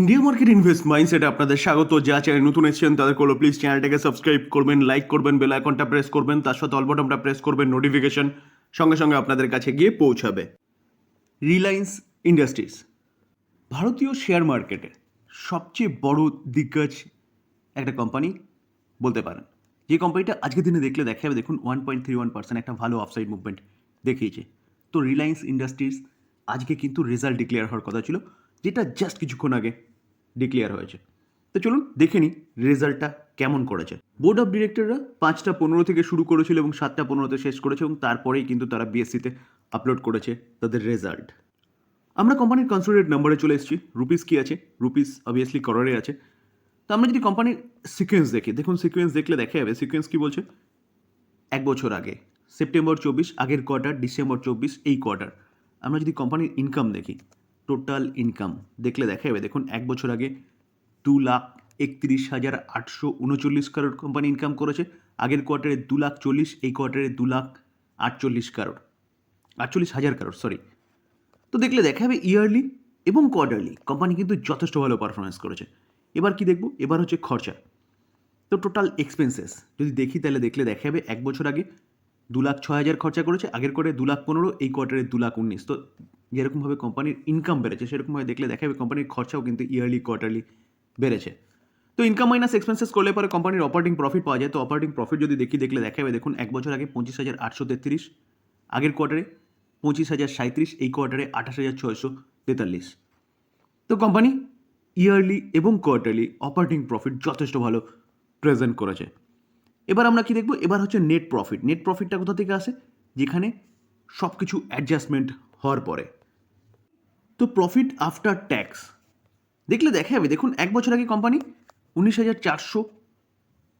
India market invest মাইন্ডসেটে আপনাদের স্বাগত। যা চ্যানেল নতুন এসেছেন, তাদের করল প্লিজ চ্যানেলটাকে সাবস্ক্রাইব করবেন লাইক করবেন বেল আইকনটা প্রেস করবেন, তার সাথে অলবটনটা প্রেস করবেন নোটিফিকেশন সঙ্গে সঙ্গে আপনাদের কাছে গিয়ে পৌঁছাবে। রিলায়েন্স ইন্ডাস্ট্রিজ ভারতীয় শেয়ার মার্কেটে সবচেয়ে বড় দিগ্গজ একটা কোম্পানি বলতে পারেন। যে কোম্পানিটা আজকের দিনে দেখলে দেখা যাবে দেখুন one point three one percent একটা ভালো আপসাইড মুভমেন্ট দেখিয়েছে। তো রিলায়েন্স ইন্ডাস্ট্রিজ আজকে কিন্তু রেজাল্ট ডিক্লেয়ার হওয়ার কথা ছিল। যেটা জাস্ট কিছুক্ষণ আগে ডিক্লেয়ার হয়েছে। তো চলুন দেখে নিই রেজাল্টটা কেমন করেছে। বোর্ড অফ ডিরেক্টররা পাঁচটা পনেরো থেকে শুরু করেছিল এবং সাতটা পনেরোতে শেষ করেছে এবং তারপরেই কিন্তু তারা বিএসসিতে আপলোড করেছে তাদের রেজাল্ট আমরা কোম্পানির কনসোলিডেট নাম্বারে চলে এসেছি। রুপিস কি আছে? রুপিস অবভিয়াসলি কররে আছে। তো আমরা যদি কোম্পানির সিকোয়েন্স দেখি, দেখুন সিকোয়েন্স দেখলে দেখা যাবে সিকোয়েন্স কী বলছে? এক বছর আগে সেপ্টেম্বর চব্বিশ, আগের কোয়ার্টার ডিসেম্বর চব্বিশ, এই কোয়ার্টার আমরা যদি কোম্পানির ইনকাম দেখি টোটাল ইনকাম। দেখলে দেখা যাবে দেখুন, এক বছর আগে দু লাখ একত্রিশ হাজার আটশো উনচল্লিশ কারোর কোম্পানি ইনকাম করেছে, আগের কোয়ার্টারে দু লাখ চল্লিশ, এই কোয়ার্টারে দু লাখ আটচল্লিশ কারোর। আটচল্লিশ হাজার কারোর সরি তো দেখলে দেখা যাবে ইয়ারলি এবং কোয়ার্টারলি কোম্পানি কিন্তু যথেষ্ট ভালো পারফরমেন্স করেছে। এবার কি দেখব? এবার হচ্ছে খরচা। তো টোটাল এক্সপেন্সেস যদি দেখি তাহলে দেখলে দেখা যাবে এক বছর আগে দু লাখ ছয় হাজার খরচা করেছে, আগের কোয়ার্টারে দু লাখ পনেরো, এই কোয়ার্টারে দু লাখ উনিশ। তো যেরকমভাবে কোম্পানির ইনকাম বেড়েছে সেরকমভাবে দেখলে দেখা যাবে কোম্পানির খরচাও কিন্তু ইয়ারলি কোয়ার্টারলি বেড়েছে। তো ইনকাম মাইনাস এক্সপেন্সেস করলে পরে কোম্পানির অপারেটিং প্রফিট পাওয়া যায়। তো অপারেটিং প্রফিট যদি দেখি, দেখলে দেখা যাবে দেখুন, এক বছর আগে পঁচিশ হাজার আটশো তেত্রিশ, আগের কোয়ার্টারে পঁচিশ হাজার সাঁত্রিশ এই কোয়ার্টারে আঠাশ হাজার ছয়শো তেতাল্লিশ। তো কোম্পানি ইয়ারলি এবং কোয়ার্টারলি অপারেটিং প্রফিট যথেষ্ট ভালো প্রেজেন্ট করেছে। এবার আমরা কি দেখব? এবার হচ্ছে নেট প্রফিট নেট প্রফিটটা কোথা থেকে আসে? যেখানে সব কিছু অ্যাডজাস্টমেন্ট হওয়ার পরে। তো প্রফিট আফটার ট্যাক্স দেখলে দেখা যাবে দেখুন, এক বছর আগে কোম্পানি উনিশ হাজার চারশো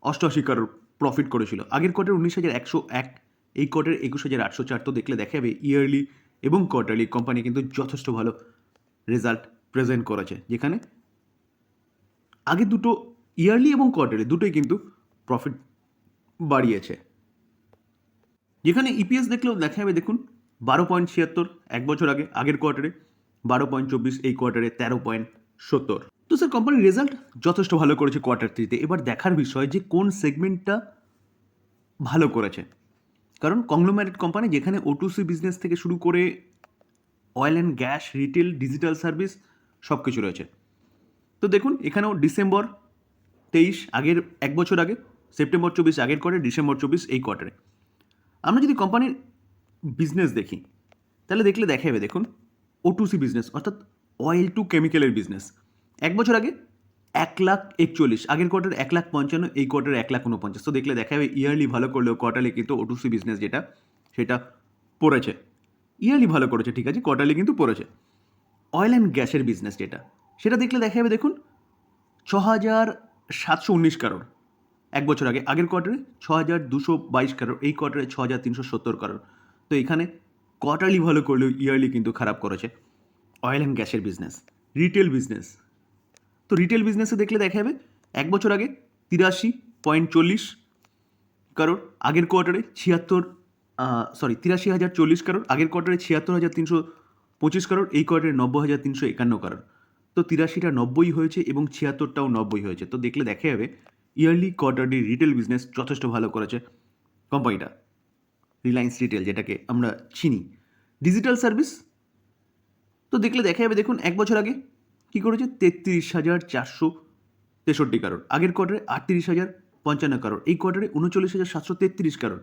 অষ্টআশি কারোর প্রফিট করেছিল। আগের কোয়ার্টার উনিশ হাজার একশো এক, এই কোয়ার্টার একুশ হাজার আটশো চার। তো দেখলে দেখা যাবে ইয়ারলি এবং কোয়ার্টারলি কোম্পানি কিন্তু যথেষ্ট ভালো রেজাল্ট প্রেজেন্ট করেছে, যেখানে আগে দুটো ইয়ারলি এবং কোয়ার্টারলি দুটোই কিন্তু প্রফিট বাড়িয়েছে। যেখানে ইপিএস দেখলেও দেখা যাবে দেখুন বারো পয়েন্ট ছিয়াত্তর এক বছর আগে, আগের কোয়ার্টারে বারো পয়েন্ট চব্বিশ এই কোয়ার্টারে তেরো পয়েন্ট সত্তর। তো স্যার কোম্পানির রেজাল্ট যথেষ্ট ভালো করেছে কোয়ার্টার থ্রিতে এবার দেখার বিষয় যে কোন সেগমেন্টটা ভালো করেছে। কারণ কংলোম্যারেট কোম্পানি যেখানে ওটুসি বিজনেস থেকে শুরু করে oil and gas retail digital service সব কিছু রয়েছে। তো দেখুন, এখানেও ডিসেম্বর তেইশ, আগের এক বছর আগে সেপ্টেম্বর চব্বিশ, আগের কোয়ার্টার ডিসেম্বর চব্বিশ এই কোয়ার্টারে আমরা যদি কোম্পানির বিজনেস দেখি। তাহলে দেখলে দেখা যাবে দেখুন ওটুসি বিজনেস অর্থাৎ অয়েল টু কেমিক্যালের বিজনেস এক বছর আগে এক লাখ একচল্লিশ, আগের কোয়ার্টার এক লাখ পঞ্চান্ন, এই কোয়ার্টার এক লাখ উনপঞ্চাশ। তো দেখলে দেখা যাবে ইয়ারলি ভালো করলেও কোয়ার্টারলি কিন্তু ওটুসি বিজনেস যেটা, সেটা পড়েছে। ইয়ারলি ভালো করেছে, ঠিক আছে কোয়ার্টারলি কিন্তু পড়েছে। অয়েল অ্যান্ড গ্যাসের বিজনেস যেটা, সেটা দেখলে দেখা যাবে দেখুন ছ হাজার সাতশো উনিশ কারোর এক বছর আগে, আগের কোয়ার্টারে ছ হাজার দুশো বাইশ কারোর এই কোয়ার্টারে ছ হাজার তিনশো সত্তর কারোর তো এখানে কোয়ার্টারলি ভালো করলেও ইয়ারলি কিন্তু খারাপ করেছে। অয়েল অ্যান্ড গ্যাসের বিজনেস রিটেল বিজনেস তো রিটেল বিজনেসে দেখলে দেখা যাবে, এক বছর আগে তিরাশি পয়েন্ট চল্লিশ কারোর আগের কোয়ার্টারে ছিয়াত্তর সরি তিরাশি হাজার চল্লিশ কারোর আগের কোয়ার্টারে ছিয়াত্তর হাজার তিনশো পঁচিশ কারোর এই কোয়ার্টারে নব্বই হাজার তিনশো একান্ন কারোর তো তিরাশিটা নব্বই হয়েছে এবং ছিয়াত্তরটাও নব্বই হয়েছে। তো দেখলে দেখা যাবে ইয়ারলি কোয়ার্টারলি রিটেল বিজনেস যথেষ্ট ভালো করেছে। কোম্পানিটা রিলায়েন্স রিটেল যেটাকে আমরা চিনি। ডিজিটাল সার্ভিস তো দেখলে দেখা যাবে, দেখুন, এক বছর আগে কী করেছে? তেত্রিশ হাজার চারশো তেষট্টি কারোর আগের কোয়ার্টারে আটত্রিশ হাজার পঞ্চান্ন কারোর এই কোয়ার্টারে উনচল্লিশ হাজার সাতশো তেত্রিশ কারোর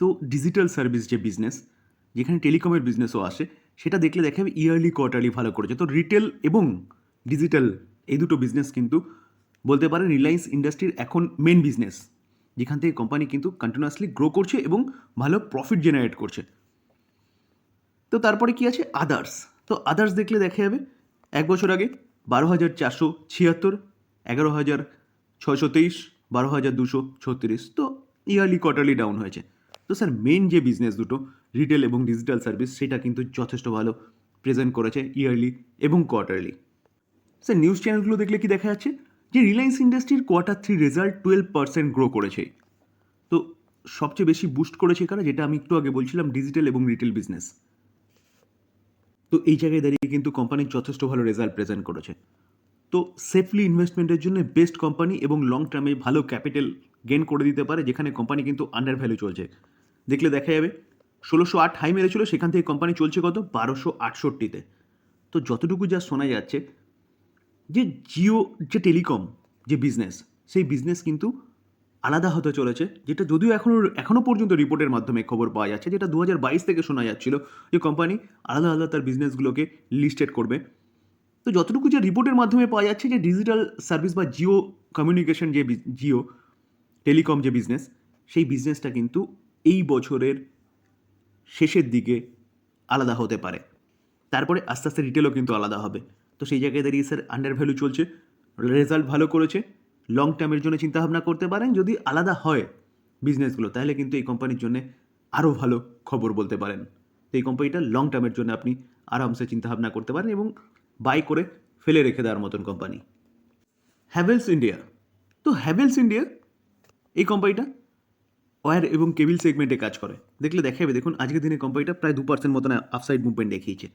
তো ডিজিটাল সার্ভিস যে বিজনেস যেখানে টেলিকমের বিজনেসও আসে, সেটা দেখলে দেখা যাবে ইয়ারলি কোয়ার্টারলি ভালো করেছে। তো রিটেল এবং ডিজিটাল এই দুটো বিজনেস কিন্তু বলতে পারেন রিলায়েন্স ইন্ডাস্ট্রির এখন মেন বিজনেস যেখান থেকে কোম্পানি কিন্তু কন্টিনিউয়াসলি গ্রো করছে এবং ভালো প্রফিট জেনারেট করছে। তো তারপরে কি আছে? আদার্স তো আদার্স দেখলে দেখা যাবে, এক বছর আগে বারো হাজার চারশো ছিয়াত্তর, এগারো হাজার ছয়শো তেইশ, বারো হাজার দুশো ছত্রিশ। তো ইয়ারলি কোয়ার্টারলি ডাউন হয়েছে। তো স্যার মেন যে বিজনেস দুটো রিটেল এবং ডিজিটাল সার্ভিস সেটা কিন্তু যথেষ্ট ভালো প্রেজেন্ট করেছে ইয়ারলি এবং কোয়ার্টারলি স্যার নিউজ চ্যানেলগুলো দেখলে কি দেখা যাচ্ছে? যে রিলায়েন্স ইন্ডাস্ট্রির quarter three result twelve percent grow করেছে। তো সবচেয়ে বেশি বুস্ট করেছে কারা? যেটা আমি একটু আগে বলছিলাম ডিজিটাল এবং রিটেল বিজনেস তো এই জায়গায় দাঁড়িয়ে কিন্তু কোম্পানি যথেষ্ট ভালো রেজাল্ট প্রেজেন্ট করেছে। তো সেফলি ইনভেস্টমেন্টের জন্য বেস্ট কোম্পানি এবং লং টার্মে ভালো ক্যাপিটাল গেন করে দিতে পারে, যেখানে কোম্পানি কিন্তু আন্ডার ভ্যালু চলছে। দেখলে দেখা যাবে, ষোলোশো আট হাই মেরেছিল, সেখান থেকে কোম্পানি চলছে কত? বারোশো আটষট্টিতে। তো যতটুকু যা শোনা যাচ্ছে যে জিও, যে টেলিকম, যে বিজনেস সেই বিজনেস কিন্তু আলাদা হতে চলেছে, যেটা যদিও এখনও এখনও পর্যন্ত রিপোর্টের মাধ্যমে খবর পাওয়া যাচ্ছে, যেটা দু হাজার বাইশ থেকে শোনা যাচ্ছিল যে কোম্পানি আলাদা আলাদা তার বিজনেসগুলোকে লিস্টেড করবে। তো যতটুকু যে রিপোর্টের মাধ্যমে পাওয়া যাচ্ছে যে ডিজিটাল সার্ভিস বা জিও কমিউনিকেশন যে জিও টেলিকম যে বিজনেস সেই বিজনেসটা কিন্তু এই বছরের শেষের দিকে আলাদা হতে পারে। তারপরে আস্তে আস্তে রিটেলও কিন্তু আলাদা হবে। তো সেই জায়গায় দাঁড়িয়ে স্যার আন্ডার ভ্যালু চলছে রেজাল্ট ভালো করেছে লং টার্মের জন্য চিন্তাভাবনা করতে পারেন, যদি আলাদা হয় বিজনেসগুলো তাহলে কিন্তু এই কোম্পানির জন্য আরও ভালো খবর বলতে পারেন। তো এই কোম্পানিটা লং টার্মের জন্য আপনি আরামসে চিন্তাভাবনা করতে পারেন এবং বাই করে ফেলে রেখে দেওয়ার মতন কোম্পানি হ্যাভেলস ইন্ডিয়া তো হ্যাভেলস ইন্ডিয়া এই কোম্পানিটা ওয়্যার এবং কেবিল সেগমেন্টে কাজ করে। দেখলে দেখা যাবে দেখুন, আজকের দিনে কোম্পানিটা প্রায় দু পার্সেন্ট মতন আপসাইড মুভমেন্ট দেখিয়েছে।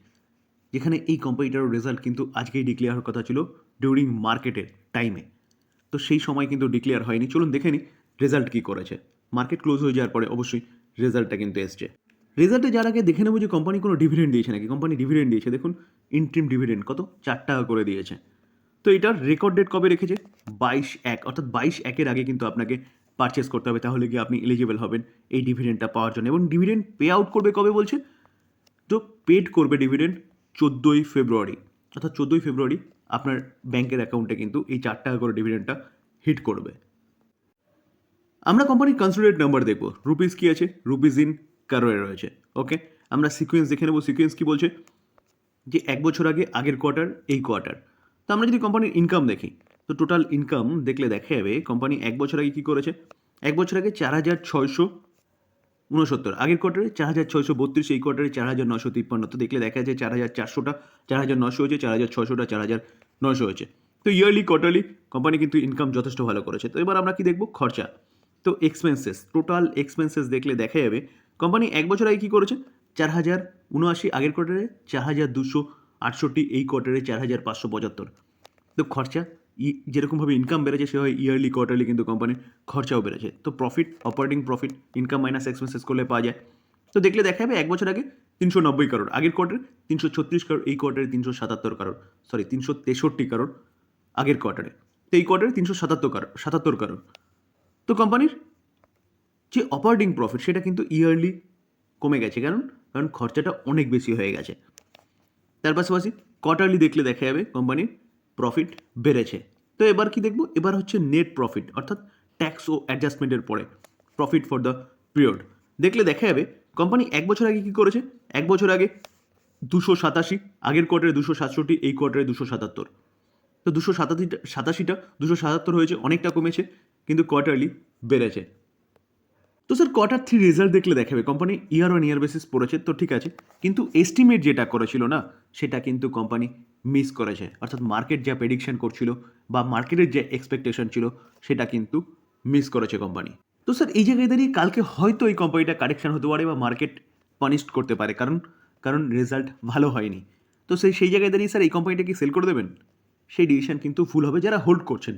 যেখানে এই কোম্পানিটারও রেজাল্ট কিন্তু আজকেই ডিক্লেয়ার হওয়ার কথা ছিল ডিউরিং মার্কেটের টাইমে তো সেই সময় কিন্তু ডিক্লেয়ার হয়নি। চলুন দেখে নিই রেজাল্ট কী করেছে। মার্কেট ক্লোজ হয়ে যাওয়ার পরে অবশ্যই রেজাল্টটা কিন্তু এসছে। রেজাল্টে যার আগে দেখে নেব যে কোম্পানি কোনো ডিভিডেন্ড দিয়েছে নাকি। কোম্পানি ডিভিডেন্ড দিয়েছে। দেখুন ইন্ট্রিম ডিভিডেন্ড কত? চার টাকা করে দিয়েছে। তো এটার রেকর্ড ডেট কবে রেখেছে? বাইশ এক। অর্থাৎ বাইশ একের আগে কিন্তু আপনাকে পারচেস করতে হবে। তাহলে কি আপনি এলিজিবল হবেন এই ডিভিডেন্ডটা পাওয়ার জন্য। এবং ডিভিডেন্ড পে আউট করবে কবে বলছে? তো পেড করবে ডিভিডেন্ড চোদ্দোই ফেব্রুয়ারি, অর্থাৎ চোদ্দোই ফেব্রুয়ারি আপনার ব্যাংকের অ্যাকাউন্টে কিন্তু এই চার টাকা করে ডিভিডেন্ডটা হিট করবে। আমরা কোম্পানির কনসিডারেট নাম্বার দেখব। রুপিস কী আছে? রুপিস ইন কারোয়ে রয়েছে। ওকে আমরা সিকোয়েন্স দেখে নেব। সিকোয়েন্স কী বলছে? যে এক বছর আগে, আগের কোয়ার্টার এই কোয়ার্টার তো আমরা যদি কোম্পানির ইনকাম দেখি, তো টোটাল ইনকাম দেখলে দেখা যাবে কোম্পানি এক বছর আগে কী করেছে? এক বছর আগে চার হাজার ছয়শো উনসত্তর আগের কোয়ার্টারে চার হাজার ছয়শো বত্রিশ, এই কোয়ার্টারে চার হাজার নশো তিপ্পান্ন। তো দেখলে দেখা যাচ্ছে চার হাজার চারশোটা, চার হাজার নশো হয়েছে, চার হাজার ছশোটা চার হাজার নশো হয়েছে। তো ইয়ারলি কোয়ার্টারলি কোম্পানি কিন্তু ইনকাম যথেষ্ট ভালো করেছে। তো এবার আমরা কি দেখব? খরচা। তো এক্সপেন্সেস টোটাল এক্সপেন্সেস দেখলে দেখা যাবে কোম্পানি এক বছর আগে কী করেছে? চার হাজার উনআশি, আগের কোয়ার্টারে চার হাজার দুশো আটষট্টি, এই কোয়ার্টারে চার হাজার পাঁচশো পঁচাত্তর। তো খরচা যেরকমভাবে ইনকাম বেড়েছে সেভাবে ইয়ারলি কোয়ার্টারলি কিন্তু কোম্পানির খরচাও বেড়েছে। তো profit operating profit income minus expenses করলে পাওয়া যায়। তো দেখলে দেখা যাবে এক বছর আগে তিনশো নব্বই কারোর, আগের কোয়ার্টারে তিনশো ছত্রিশ কারোর, এই কোয়ার্টারে তিনশো সাতাত্তর কারোর সরি তিনশো তেষট্টি কারোর, আগের কোয়ার্টারে তো এই কোয়ার্টারে তিনশো সাতাত্তর কারোর সাতাত্তর কারোর। তো কোম্পানির যে অপারেটিং প্রফিট সেটা কিন্তু ইয়ারলি কমে গেছে। কারণ কারণ খরচাটা অনেক বেশি হয়ে গেছে। তার পাশাপাশি কোয়ার্টারলি দেখলে দেখা যাবে কোম্পানির প্রফিট বেড়েছে। তো এবার কি দেখব? এবার হচ্ছে নেট প্রফিট অর্থাৎ ট্যাক্স ও অ্যাডজাস্টমেন্টের পরে প্রফিট ফর দ্য পিরিয়ড দেখলে দেখা যাবে কোম্পানি এক বছর আগে কি করেছে? এক বছর আগে দুশো সাতাশি, আগের কোয়ার্টারে দুশো সাতষট্টি, এই কোয়ার্টারে দুশো সাতাত্তর। তো দুশো সাতাশিটা সাতাশিটা দুশো সাতাত্তর হয়েছে, অনেকটা কমেছে, কিন্তু কোয়ার্টারলি বেড়েছে। তো স্যার কোয়ার্টার থ্রি রেজাল্ট দেখলে দেখাবে? Company year on year basis পড়েছে, তো ঠিক আছে। কিন্তু এস্টিমেট যেটা করেছিল না, সেটা কিন্তু কোম্পানি মিস করেছে। অর্থাৎ মার্কেট যা প্রেডিকশন করছিল বা মার্কেটের যে এক্সপেকটেশন ছিল, সেটা কিন্তু মিস করেছে কোম্পানি তো স্যার, এই জায়গায় দাঁড়িয়ে কালকে হয়তো এই কোম্পানিটা কারেকশন হতে পারে বা মার্কেট পানিশড করতে পারে, কারণ কারণ রেজাল্ট ভালো হয়নি। তো সেই সেই জায়গায় দাঁড়িয়ে স্যার, এই কোম্পানিটা কি সেল করে দেবেন? সেই ডিসিশন কিন্তু ভুল হবে যারা হোল্ড করছেন।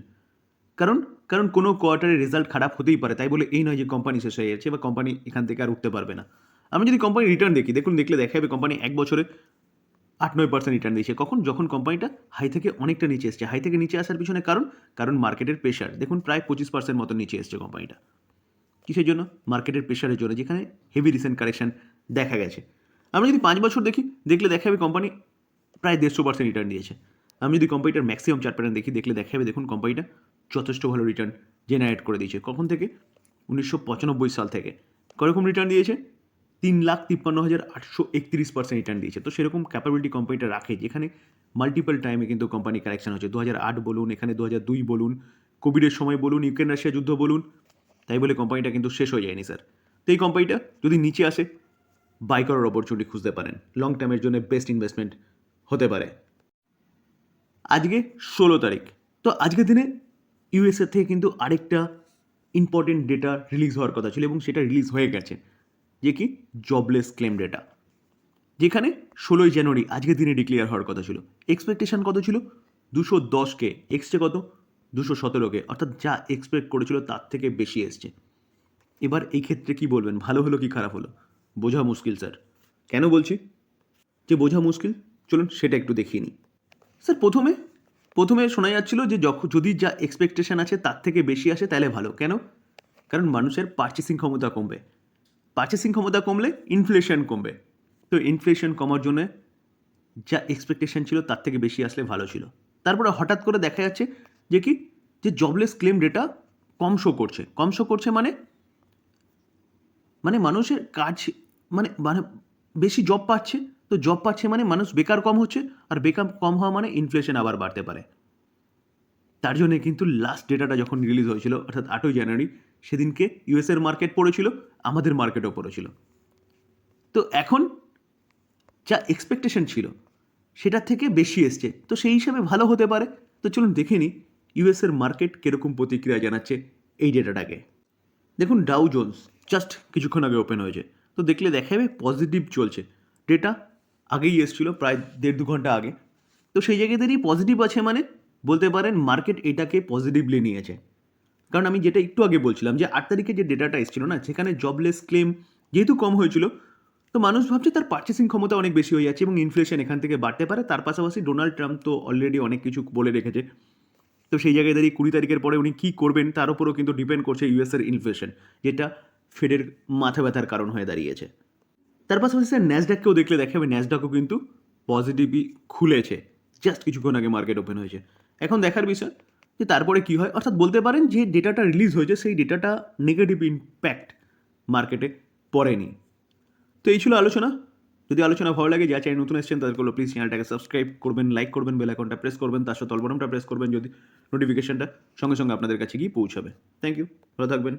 কারণ কারণ কোনো কোয়ার্টারের রেজাল্ট খারাপ হতেই পারে, তাই বলে এই নয় যে কোম্পানি শেষ হয়ে যাচ্ছে বা কোম্পানি এখান থেকে আর উঠতে পারবে না। আমি যদি কোম্পানি রিটার্ন দেখি, দেখুন, দেখলে দেখা যাবে কোম্পানি এক বছরে আট নয় পার্সেন্ট রিটার্ন দিয়েছে। কখন? যখন কোম্পানিটা হাই থেকে অনেকটা নিচে এসছে। হাই থেকে নিচে আসার পিছনে কারণ কারণ মার্কেটের প্রেশার দেখুন, প্রায় পঁচিশ পার্সেন্ট মতো নিচে এসছে কোম্পানিটা কিসের জন্য? মার্কেটের প্রেশারের জন্য, যেখানে হেভি রিসেন্ট কারেকশন দেখা গেছে। আমরা যদি পাঁচ বছর দেখি, দেখলে দেখা যাবে কোম্পানি প্রায় দেড়শো পার্সেন্ট রিটার্ন দিয়েছে। আমি যদি কোম্পানিটার ম্যাক্সিমাম চার্ট প্যাটার্ন দেখি, দেখলে দেখা যাবে দেখুন কোম্পানিটা যথেষ্ট ভালো রিটার্ন জেনারেট করে দিয়েছে। কখন থেকে? উনিশশো পঁচানব্বই সাল থেকে। কীরকম রিটার্ন দিয়েছে? তিন লাখ তিপ্পান্ন হাজার আটশো একত্রিশ পার্সেন্ট রিটার্ন দিয়েছে। তো সেরকম ক্যাপাবিলিটি কোম্পানিটা রাখে, যেখানে মাল্টিপল টাইমে কিন্তু কোম্পানি কারেকশন হচ্ছে। দু হাজার আট বলুন, এখানে দু হাজার দুই বলুন কোভিডের সময় বলুন ইউক্রেন রাশিয়া যুদ্ধ বলুন, তাই বলে কোম্পানিটা কিন্তু শেষ হয়ে যায়নি স্যার তো এই কোম্পানিটা যদি নিচে আসে বাই করার অপরচুনিটি খুঁজতে পারেন। লং টার্মের জন্য বেস্ট ইনভেস্টমেন্ট হতে পারে। আজকে ষোলো তারিখ। তো আজকের দিনে ইউএসএ থেকে কিন্তু আরেকটা ইম্পর্টেন্ট ডেটা রিলিজ হওয়ার কথা ছিল এবং সেটা রিলিজ হয়ে গেছে। যে কি? জবলেস ক্লেম ডেটা যেখানে ষোলোই জানুয়ারি আজকের দিনে ডিক্লেয়ার হওয়ার কথা ছিল। এক্সপেকটেশন কত ছিল? দুশো দশকে। এক্সটে কত? দুশো সতেরোকে। অর্থাৎ যা এক্সপেক্ট করেছিল তার থেকে বেশি এসছে। এবার এই ক্ষেত্রে কি বলবেন? ভালো হলো কি খারাপ হলো? বোঝা মুশকিল, স্যার। কেন বলছি? যে বোঝা মুশকিল? চলুন সেটা একটু দেখিয়ে নিই। স্যার, প্রথমে প্রথমে শোনা যাচ্ছিল যে যদি যা এক্সপেকটেশন আছে তার থেকে বেশি আসে তাহলে ভালো। কেন? কারণ মানুষের পার্চেসিং ক্ষমতা কমবে। পার্চেসিং ক্ষমতা কমলে ইনফ্লেশন কমবে। তো ইনফ্লেশন কমার জন্য যা এক্সপেকটেশন ছিল তার থেকে বেশি আসলে ভালো ছিল। তারপরে হঠাৎ করে দেখা যাচ্ছে যে কি? যে জবলেস ক্লেম ডেটা কম শো করছে। কম শো করছে মানে মানে মানুষের কাজ মানে মানে বেশি জব পাচ্ছে। তো জব পাচ্ছে মানে মানুষ বেকার কম হচ্ছে আর বেকার কম হওয়া মানে ইনফ্লেশন আবার বাড়তে পারে। তার জন্য কিন্তু লাস্ট ডেটাটা যখন রিলিজ হয়েছিল, অর্থাৎ আটই জানুয়ারি, সেদিনকে ইউএসের মার্কেট পড়েছিল, আমাদের মার্কেটও পড়েছিল। তো এখন যা এক্সপেকটেশন ছিল সেটার থেকে বেশি এসছে। তো সেই হিসাবে ভালো হতে পারে। তো চলুন দেখে নিই ইউএসের মার্কেট কীরকম প্রতিক্রিয়া জানাচ্ছে এই ডেটাটাকে দেখুন ডাউ জোন্স জাস্ট কিছুক্ষণ আগে ওপেন হয়েছে। তো দেখলে দেখা যাবে পজিটিভ চলছে। ডেটা আগেই এসেছিল, প্রায় দেড় দু ঘণ্টা আগে। তো সেই দাঁড়িয়ে পজিটিভ আছে মানে বলতে পারেন মার্কেট এটাকে পজিটিভলি নিয়েছে। কারণ আমি যেটা একটু আগে বলছিলাম যে, আট তারিখে যে ডেটাটা এসেছিল না, সেখানে জবলেস ক্লেম যেহেতু কম হয়েছিল, তো মানুষ ভাবছে তার পার্চেসিং ক্ষমতা অনেক বেশি হয়ে যাচ্ছে এবং ইনফ্লেশন এখান থেকে বাড়তে পারে। তার পাশাপাশি ডোনাল্ড ট্রাম্প তো অলরেডি অনেক কিছু বলে রেখেছে। তো সেই জায়গায় দাঁড়িয়ে কুড়ি তারিখের পরে উনি কী করবেন, তার উপরও কিন্তু ডিপেন্ড করছে ইউএসের ইনফ্লেশন যেটা ফেডের মাথা ব্যথার কারণ হয়ে দাঁড়িয়েছে। তার পাশাপাশি স্যার ন্যাসডাককেও দেখলে দেখা যাবে ন্যাসডাকও কিন্তু পজিটিভই খুলেছে। জাস্ট কিছুক্ষণ আগে মার্কেট ওপেন হয়েছে। এখন দেখার বিষয় যে তারপরে কি হয়? অর্থাৎ বলতে পারেন যে ডেটাটা রিলিজ হয়েছে, সেই ডেটাটা নেগেটিভ ইম্প্যাক্ট মার্কেটে পড়েনি। তো এই ছিল আলোচনা। যদি আলোচনা ভালো লাগে যা চাই নতুন এসেছেন তাদের করল প্লিজ চ্যানেলটাকে সাবস্ক্রাইব করবেন লাইক করবেন বেল আইকনটা প্রেস করবেন, তার সাথে অলবটনটা প্রেস করবেন, যদি নোটিফিকেশনটা সঙ্গে সঙ্গে আপনাদের কাছে গিয়ে পৌঁছাবে। থ্যাংক ইউ ভালো থাকবেন।